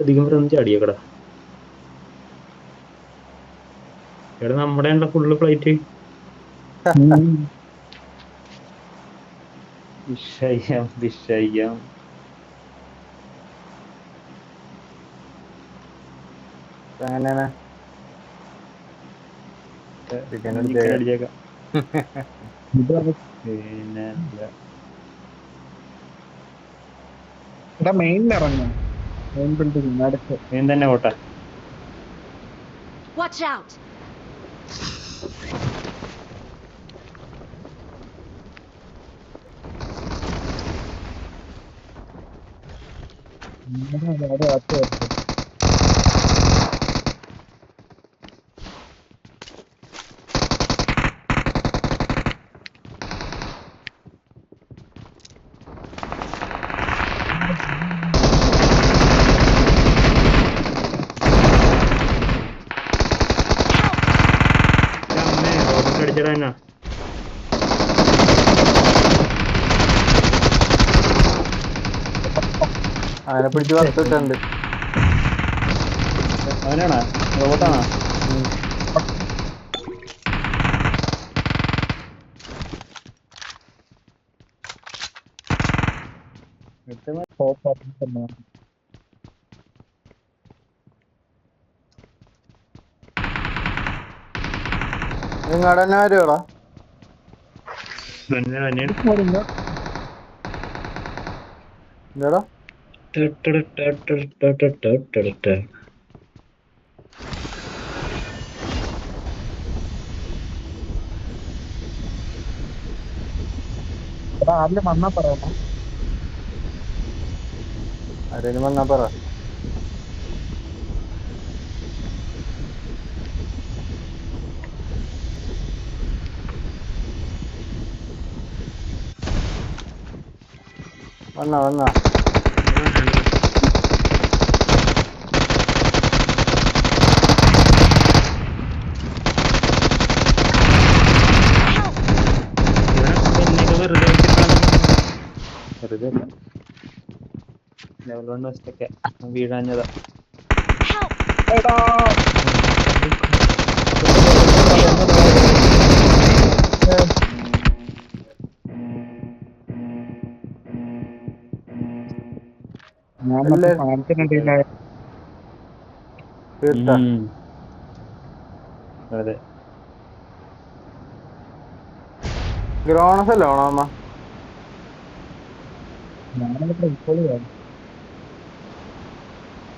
അധികം പേരൊന്നും ചാടിയേക്കടാ. എടാ നമ്മുടെ ഉണ്ട ഫുള്ള് ഫ്ലൈറ്റ് വിഷയം വിഷയം. അങ്ങനെയാണ്. പിന്നെ? ഇവിടെ മെയിൻ ഇറങ്ങും. മെയിൻ ബിൽഡിംഗ് അടുത്ത്. മെയിൻ തന്നെ ഓട്ടെ Watch out! അവിടെ അവിടെ അകത്ത് കയറി. അമ്മേ റോബോട്ട് അടിച്ചടാ എന്നാ അതിനെ പിടിച്ച് വറുത്തിട്ടുണ്ട് അവനാണോ? റോബോട്ടാണോ? നിങ്ങളുടെ തന്നെ വരുവാ. തന്നെ തന്നെയാണ്. പോരുന്നു. എന്താടാ ആരെങ്കിലും വന്നാ വന്നാ വന്നാ വെറുതെ വെച്ചിട്ടാണ്. വെറുതെ അല്ല ലെവൽ വൺ വെച്ചിട്ടൊക്കെ വീഴാഞ്ഞതാ എടാ ഞാൻ മറ്റേ. അതെ ഗ്രോണസ് അല്ലേ ഓണോ അമ്മ ഞാനിവിടെ ഇപ്പോൾ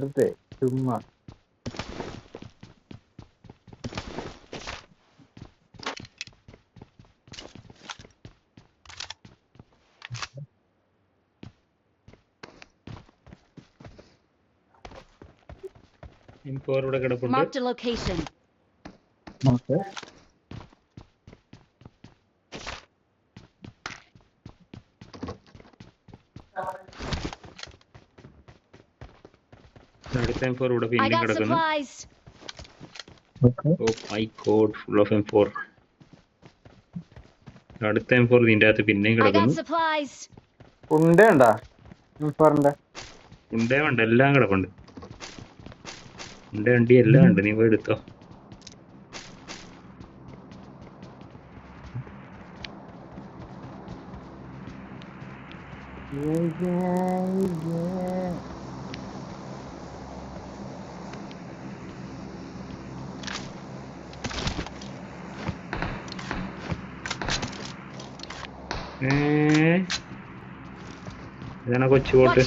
വെറുതെ ചുമ്മാ. ഇപ്പൊ ഇവിടെ കിടപ്പുണ്ട്? അടുത്ത എം ഫോർ ഇവിടെ got കിടക്കുന്നു. ഓ my God full of M four അടുത്ത എം ഫോർ ഇതിന്റെ അകത്ത് പിന്നെയും കിടക്കുന്നു. supplies. ഉണ്ടേ ഉണ്ടാ? ഉണ്ടേ ഉണ്ട് എല്ലാം കിടപ്പുണ്ട്. ഉണ്ടേ വണ്ടി എല്ലാം ഉണ്ട്. നീ പോയി എടുത്തോ. ഏ ഇതാണ് കൊച്ചു ബോട്ട്.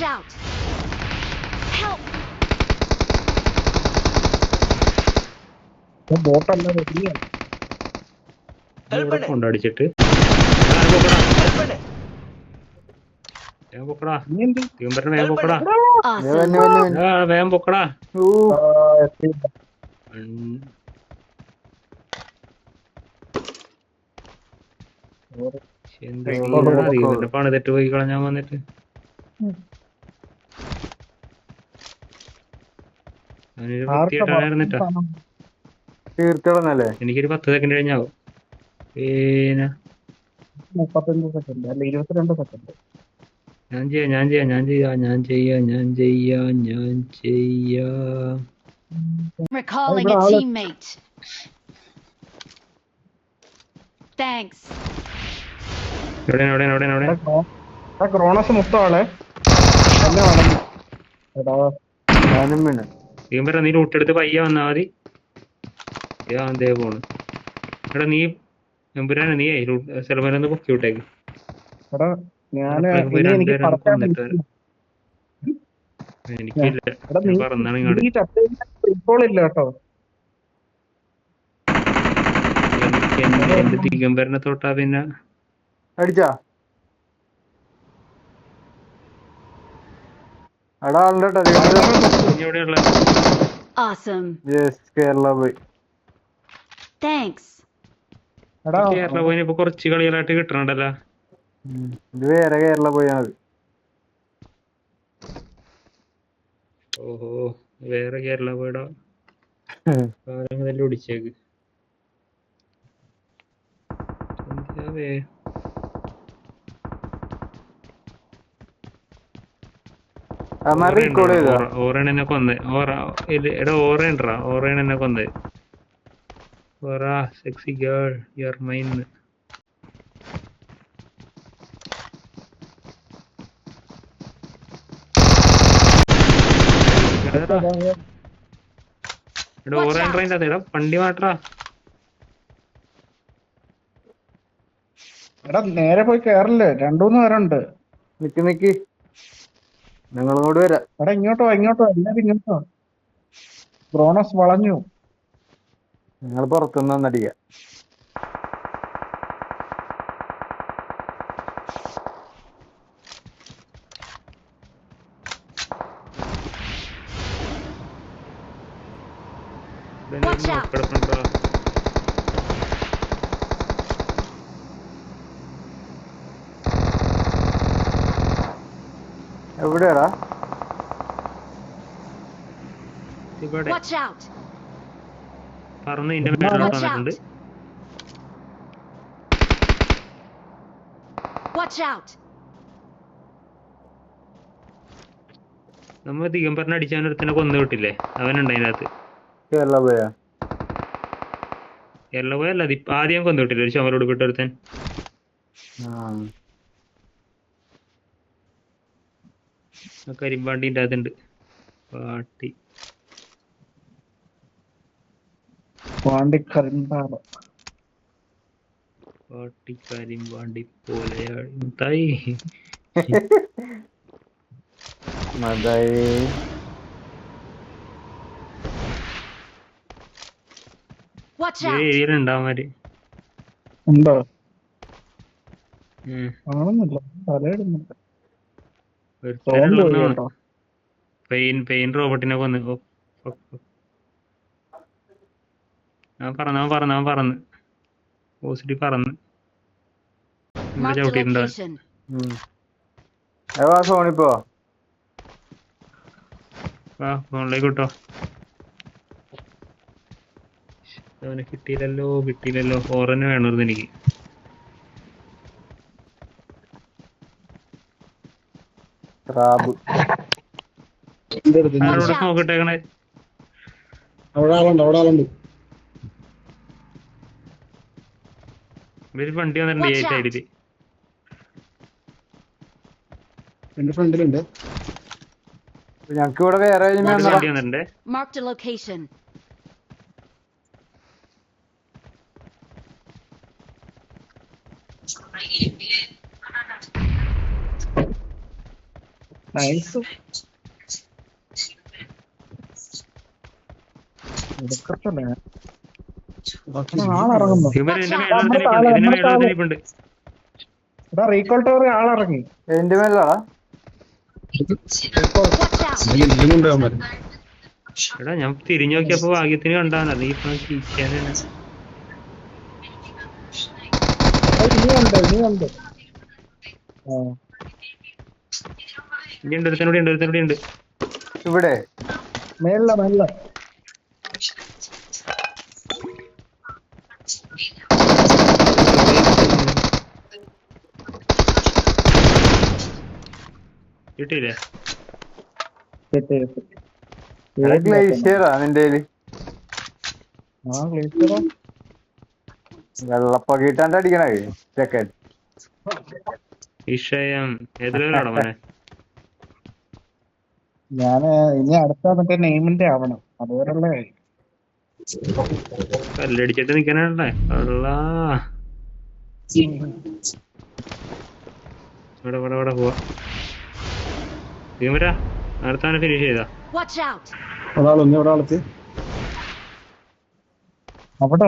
കൊണ്ടടിച്ചിട്ട്. വേഗം പൊക്കടാ. വേഗം പൊക്കടാ. വേഗം പൊക്കടാ. ആ, എത്തി. ഉം. ശ്ശെ, എന്ത് വേഗം ചെയ്യടാ, പൊക്കോ. തീമ്പറിന്റെ പണി തെറ്റ് പോയി കളഞ്ഞാൻ വന്നിട്ട് എനിക്കൊരു പത്ത് സെക്കൻഡ് കഴിഞ്ഞാവും ഞാൻ ചെയ്യാം ഞാൻ ചെയ്യാം ഞാൻ ചെയ്യാം ഞാൻ ചെയ്യാം ഞാൻ ചെയ്യാം ഞാൻ ചെയ്യാം Recalling a teammate. Thanks. എവിടെ എവിടെ എവിടെ എവിടെ ആ ക്രോണസ് മൊത്തമാണ് എന്നെ വളഞ്ഞു എടാ ഞാനും വീണ് നീ ലൂട്ടെടുത്ത് പയ്യ വന്നാ മതി. പോണ്. എടാ നീ എമ്പുരാനെ നീ സെലമനൊന്ന് പൊക്കി വിട്ടേക്ക്. എടാ ഞാൻ അപ്പഴേക്കും എനിക്ക്. എനിക്കില്ല. പറന്നാണ് ഇങ്ങോട്ട് എന്റെ തൊട്ടാ പിന്നെ അടിച്ചാ? എടാ യെസ് കേരള പോയി. കേരള പോയിന് ഇപ്പൊ കുറച്ച് കളികളായിട്ട് കിട്ടണുണ്ടല്ലോ. ഇത് വേറെ കേരള പോയാ ഓഹോ വേറെ കേരള പോയിടാ. ഒടിച്ചേക്ക്. ഓറ എടാ ഓറ സെക്സി ഗേൾ യർ മൈൻ എടാ വണ്ടി എടാ നേരെ പോയി കേറല്ലേ രണ്ടുമൂന്ന് പേരുണ്ട്. നിക്ക് നിക്ക്. ഞങ്ങളും കൂടി വരാം. എടാ ഇങ്ങോട്ടോ ഇങ്ങോട്ടോ എല്ലാരും ഇങ്ങോട്ടോ. ബ്രോണസ് വളഞ്ഞു. നിങ്ങൾ പുറത്തുനിന്ന് വന്നടിക്കാം Watch out. കിടപ്പുണ്ടോ എവിടെയാടാ ഇവിടെ. Watch out. പറന്ന് ഇതിന്റെ മേലോട്ട് Watch വന്നിട്ടുണ്ട് out. Watch out. നമ്മ ദിഗംബറിനെ അടിച്ചാൻ ഒരുത്തിനെ കൊന്നു വിട്ടില്ലേ? അവനുണ്ട് അതിനകത്ത് ഇപ്പ- ആദ്യം കൊന്നു വിട്ടില്ലേ? ഒരു ചുമരോട് വിട്ട ഒരുത്തൻ. കരിമ്പാണ്ടിന്റെ അതുണ്ട് പാട്ടി. പാണ്ടിക്കരിമ്പാറ. പാട്ടി പോലെ തായി മതായി. ഏരിയയിലുണ്ടാവന്മാര് ഉണ്ടോ? കാണുന്നില്ല. എന്നാണ്. പെയിൻ പെയിൻ റോബോട്ടിനെ കൊന്ന്. ഞാൻ പറന്ന് അവൻ പറന്ന് അവൻ പറന്ന്. പോസിറ്റീവ് പറന്ന്. ഇവിടെ Marked a ചവിട്ടിയിട്ടുണ്ടോ location. എവാ സോണിപ്പോ ആ ഫോണിലേക്ക് കിട്ടോ അവനെ കിട്ടിയില്ലല്ലോ കിട്ടിയില്ലല്ലോ. ഫോറന് വേണമായിരുന്നു എനിക്ക്. നോക്കിട്ടേക്കണേ അവിടെ ആളുണ്ട് അവിടെ ആളുണ്ട്. ഇവർ വണ്ടി വന്നിട്ടുണ്ട് ഈ. സൈഡിൽ എന്റെ ഫ്രണ്ടിലുണ്ട്. ഞങ്ങക്ക് ഇവിടെ വേറെ വണ്ടി വന്നിട്ടുണ്ട്. മാർക്ക് ലൊക്കേഷൻ നൈസ് ഇതൊക്കെ ആളിറങ്ങുന്നു റീകോൾ ടവർ ആളിറങ്ങി. എന്റെ എടാ ഞാൻ തിരിഞ്ഞു നോക്കിയപ്പോ ഭാഗ്യത്തിന് കണ്ടാണ് അത് ഇപ്പൊ ചീച്ചാണ് അത് ഇനിയുണ്ട് ഇനിയുണ്ട് ആ. ഇനി ഉണ്ട് ഒരുത്തനൂടി ഉണ്ട് ഒരുത്തനൂടി ഉണ്ട്. ഇവിടെ? മേളില മേളില. കിട്ടിയില്ലേ? അടിക്കണേ ചെക്കൻ വിഷയം ഏതിലാണ് മോനെ ഞാൻ ഇനി അടുത്ത മറ്റേ നെയിമിന്റെ ആവണം. അതുപോലെ കല്ലടിച്ചിട്ട് നിക്കണേ അള്ളാ. ഇവിടെ ഇവിടെ ഇവിടെ പോവാ. ഭീമരാ അടുത്താണ് ഫിനിഷ് ചെയ്താ. Watch out! ഒരാളൊന്ന് ഒരാളെത്തി. അവിടെ.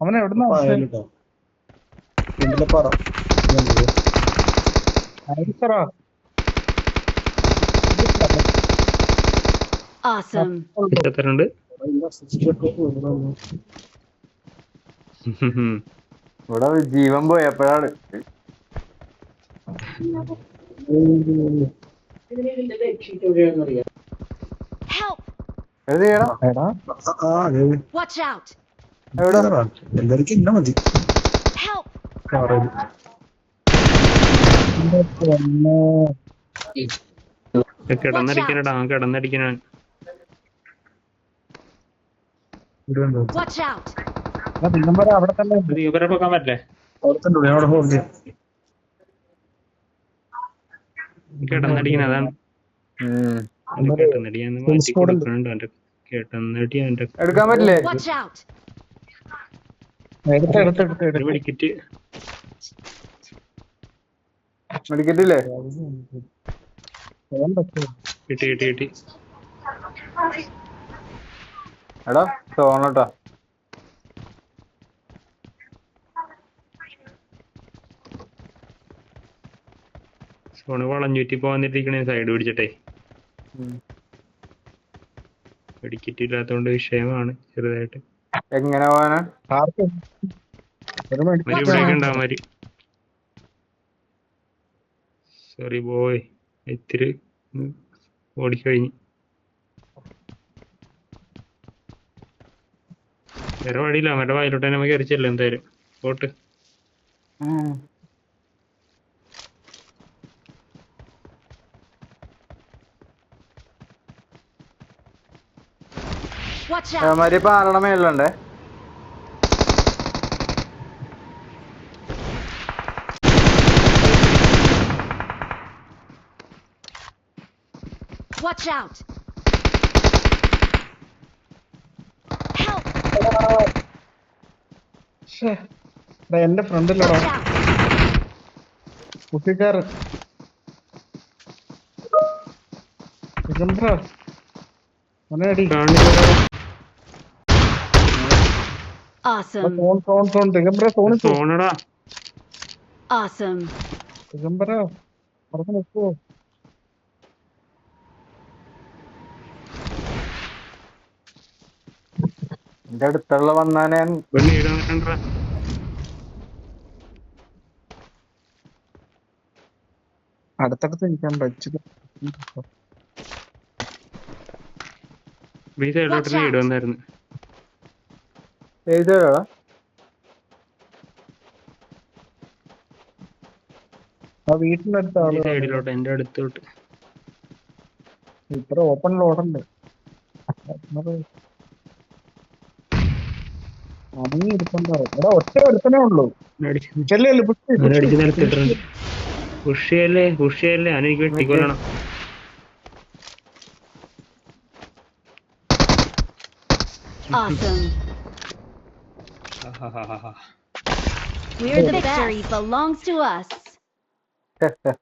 അവനെ എവിടുന്ന പറ. Awesome. ഇവിടെ ജീവൻ പോയപ്പോഴാണ്. എപ്പോഴാണ്! എല്ലാവർക്കും ഇന്ന മതി. കിടന്നടിക്കണടാ കിടന്നടിക്കണ Watch out! എടാ, ദിഗംബര അവിടെ തന്നെ പറ്റില്ലേ? അവിടെ അതാണ്. എടുക്കാൻ പറ്റില്ലേ? മെഡിക്കറ്റില്ലേ? കിട്ടി കിട്ടി കിട്ടി. എടാ തോന്നട്ടാ സോണ് വളഞ്ഞൂറ്റി പോകാന്നിട്ടിരിക്കണേ സൈഡ് പിടിച്ചിട്ടെ. പിടിക്കിട്ട് ഇല്ലാത്തോണ്ട് വിഷയമാണ് ചെറുതായിട്ട്. എങ്ങനെ പോവാനാ? ഉണ്ടാവും മരി സോറി ബോയ് ഇത്തിരി ഓടിക്കഴിഞ്ഞു വേറെ വഴിയില്ല അവരുടെ വായിലോട്ട് തന്നെ നമുക്ക് എറിച്ചല്ലോ എന്തായാലും. പോട്ട് ഉം. Watch out! അവന്മാര് പാറണ മേലുണ്ടേ Watch out! Help! എന്റെ ഫ്രണ്ടിലടാ? കുട്ടിക്കാരൻ അടി. Awesome. Phone phone phone Digambara phone സോണടാ. Awesome. Digambara പറഞ്ഞു നിൽക്കുവോ? എന്റെ അടുത്തുള്ള വന്നാനെ അടുത്തടുത്ത് നിൽക്കാൻ പറ്റില്ല. ഈ സൈഡിലോട്ട് Watch out. ഈട് വന്നായിരുന്നു എഴുതാ ആ വീട്ടിന്റെ അടുത്ത് ഈ ആൾ സൈഡിലോട്ട് എന്റെ അടുത്തോട്ട്. ഇത്ര ഓപ്പൺ ലോഡുണ്ട് അടങ്ങി ഇരിപ്പുണ്ടാവും എടാ ഒറ്റ ഉള്ളൂ. We're the victory belongs to us.